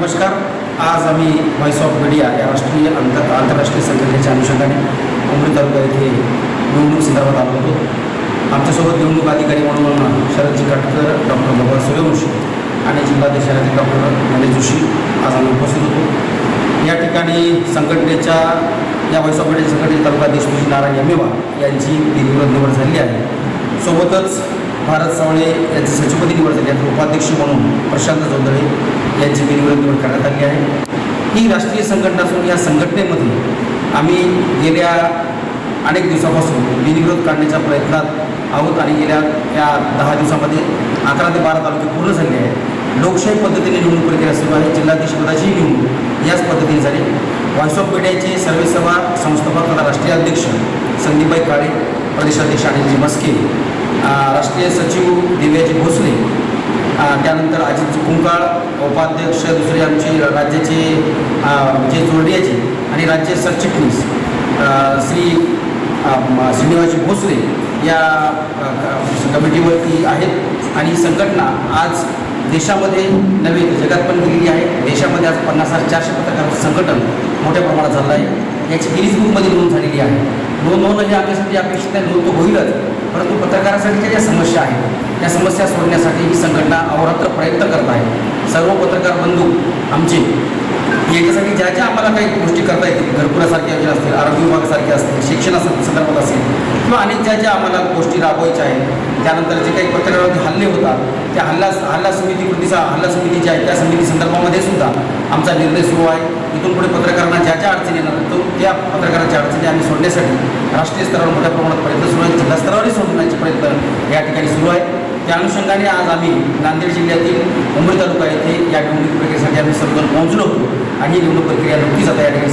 नमस्कार. आज आम्ही व्हॉइस ऑफ मीडिया या राष्ट्रीय आंतर आंतरराष्ट्रीय संघटनेच्या अनुषंगाने उमरी तालुका येथे निवडणूक संदर्भात आलो होतो. आमच्यासोबत निवडणूक अधिकारी म्हणून शरदजी काटकर डॉक्टर भगवान सूर्यवंशी आणि जिल्हाध्यक्ष डॉक्टर गणेश जोशी आज आम्ही उपस्थित होतो. या ठिकाणी संघटनेच्या या व्हॉइस ऑफ मीडिया संघटनेचे तालुका देशमुखी नारायण यमेवा यांची बिनविरोध निवड झालेली आहे. सोबतच भारत सावळे यांचे सचिवपदी निवड झाली आहे. उपाध्यक्ष म्हणून प्रशांत चौधरी यांची बिनविरोध निवड करण्यात आली आहे. ही राष्ट्रीय संघटना असून या संघटनेमध्ये आम्ही गेल्या अनेक दिवसापासून बिनविरोध काढण्याच्या प्रयत्नात आहोत आणि गेल्या या दहा दिवसामध्ये अकरा ते बारा तालुके पूर्ण झाले आहे लोकशाही पद्धतीने निवडणूक प्रक्रिया सुरू आहे. जिल्हाधीशपदाचीही निवडणूक याच पद्धतीने झाली. व्हॉइस ऑफ मीडियाचे सर्वेसभा संस्थापक तथा राष्ट्रीय अध्यक्ष संदीपबाई काळे प्रदेशाध्यक्ष अनिलजी मस्के राष्ट्रीय सचिव दिव्याजी भोसले त्यानंतर अजित कुंकाळ उपाध्यक्ष दुसरे आमचे राज्याचे जे विजय आणि राज्य सरचिटणीस श्री श्रीनिवास भोसले या कमिटीवरती आहेत. आणि संघटना आज देशामध्ये नव्हे जगात पण गेलेली आहे. देशामध्ये आज पन्नास हजार चारशे पत्रकारांचं संघटन मोठ्या प्रमाणात झालं आहे. याची गिरीज बुकमध्ये नोंद झालेली आहे. नोंद होणं हे आपल्यासाठी अपेक्षित नाही नोंद होईलच. परंतु पत्रकारासाठीच्या ज्या समस्या आहेत या समस्या सोडण्यासाठी ही संघटना अहोरात्र प्रयत्न करत आहे. सर्व पत्रकार बंधू आमचे याच्यासाठी ज्या ज्या आम्हाला काही गोष्टी करता येतील घरपुरासारख्या योजना असतील आरोग्य विभागासारख्या असतील शिक्षणा संदर्भात असेल किंवा अनेक ज्या ज्या आम्हाला गोष्टी राबवायच्या आहेत त्यानंतर जे काही पत्रकारावरती हल्ले होतात त्या हल्ला हल्ला समिती कृतीचा हल्ला समिती ज्या आहे त्या समिती संदर्भामध्ये सुद्धा आमचा निर्णय सुरू आहे. इथून पुढे पत्रकारांना ज्या ज्या अडचणी येणार तो त्या पत्रकारांच्या अडचणी आम्ही सोडण्यासाठी राष्ट्रीय स्तरावर मोठ्या प्रमाणात प्रयत्न सुरू आहेत जिल्हा स्तरावरही सोडण्याचे प्रयत्न या ठिकाणी सुरू आहे त्या अनुषंगाने आज आम्ही नांदेड जिल्ह्यातील मुंबई तालुका येथे या निवडणूक प्रक्रियेसाठी आम्ही सर्वजण पोहोचलो होतो. आणि ही निवडणूक प्रक्रिया नुकतीच आता या ठिकाणी